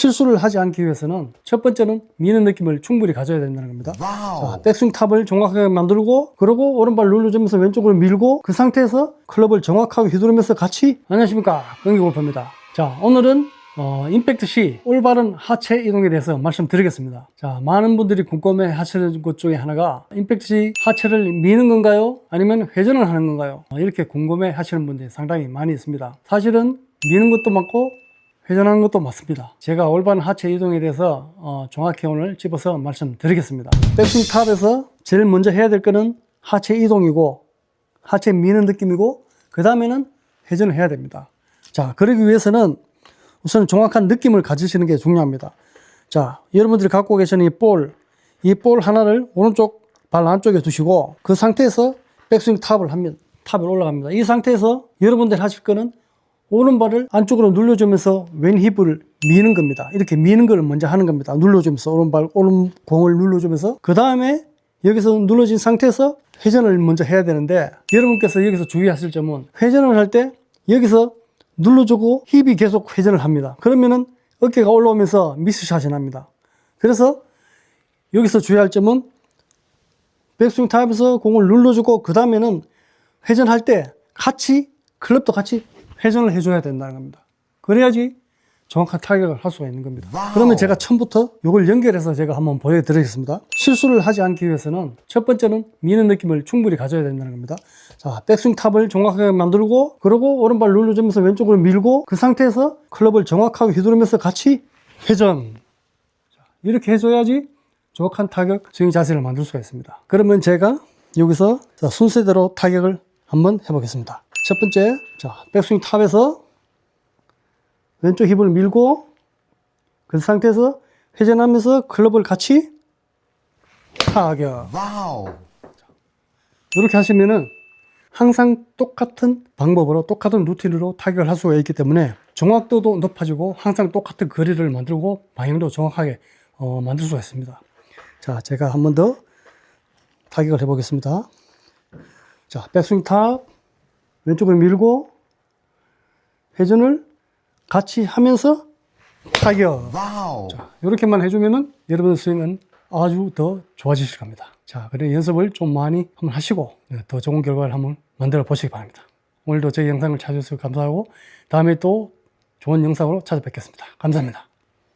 실수를 하지 않기 위해서는 첫 번째는 미는 느낌을 충분히 가져야 된다는 겁니다. 자, 백스윙 탑을 정확하게 만들고 그리고 오른발 눌러주면서 왼쪽으로 밀고 그 상태에서 클럽을 정확하게 휘두르면서 같이 안녕하십니까 경기 골프입니다. 자 오늘은 어, 임팩트 시 올바른 하체 이동에 대해서 말씀드리겠습니다. 자 많은 분들이 궁금해 하시는 것 중에 하나가 임팩트 시 하체를 미는 건가요? 아니면 회전을 하는 건가요? 어, 이렇게 궁금해 하시는 분들이 상당히 많이 있습니다. 사실은 미는 것도 맞고 회전하는 것도 맞습니다. 제가 올바른 하체 이동에 대해서 어, 정확히 오늘 집어서 말씀드리겠습니다. 백스윙 탑에서 제일 먼저 해야 될 거는 하체 이동이고 하체 미는 느낌이고 그 다음에는 회전을 해야 됩니다. 자, 그러기 위해서는 우선 정확한 느낌을 가지시는 게 중요합니다. 자, 여러분들이 갖고 계시는 이 볼, 이 볼 하나를 오른쪽 발 안쪽에 두시고 그 상태에서 백스윙 탑을 하면 탑을 올라갑니다. 이 상태에서 여러분들 하실 거는 오른발을 안쪽으로 눌러주면서 왼 힙을 미는 겁니다. 이렇게 미는 걸 먼저 하는 겁니다. 눌러주면서 오른발, 오른 공을 눌러주면서 그 다음에 여기서 눌러진 상태에서 회전을 먼저 해야 되는데 여러분께서 여기서 주의하실 점은 회전을 할 때 여기서 눌러주고 힙이 계속 회전을 합니다. 그러면은 어깨가 올라오면서 미스샷이 납니다. 그래서 여기서 주의할 점은 백스윙 타입에서 공을 눌러주고 그 다음에는 회전할 때 같이 클럽도 같이 회전을 해줘야 된다는 겁니다. 그래야지 정확한 타격을 할 수가 있는 겁니다. 그러면 제가 처음부터 이걸 연결해서 제가 한번 보여드리겠습니다. 실수를 하지 않기 위해서는 첫 번째는 미는 느낌을 충분히 가져야 된다는 겁니다. 자, 백스윙 탑을 정확하게 만들고 그리고 오른발 눌러주면서 왼쪽으로 밀고 그 상태에서 클럽을 정확하게 휘두르면서 같이 회전. 자, 이렇게 해줘야지 정확한 타격 스윙 자세를 만들 수가 있습니다. 그러면 제가 여기서 자, 순서대로 타격을 한번 해보겠습니다. 첫 번째, 자, 백스윙 탑에서 왼쪽 힙을 밀고 그 상태에서 회전하면서 클럽을 같이 타격. 이렇게 하시면은 항상 똑같은 방법으로 똑같은 루틴으로 타격을 할 수가 있기 때문에 정확도도 높아지고 항상 똑같은 거리를 만들고 방향도 정확하게 어, 만들 수가 있습니다. 자, 제가 한 번 더 타격을 해보겠습니다. 자, 백스윙 탑 왼쪽을 밀고 회전을 같이 하면서 타격. 자, 이렇게만 해주면은 여러분 스윙은 아주 더 좋아지실 겁니다. 자, 그래 연습을 좀 많이 한번 하시고 네, 더 좋은 결과를 한번 만들어 보시기 바랍니다. 오늘도 제 영상을 찾아주셔서 감사하고 다음에 또 좋은 영상으로 찾아뵙겠습니다. 감사합니다.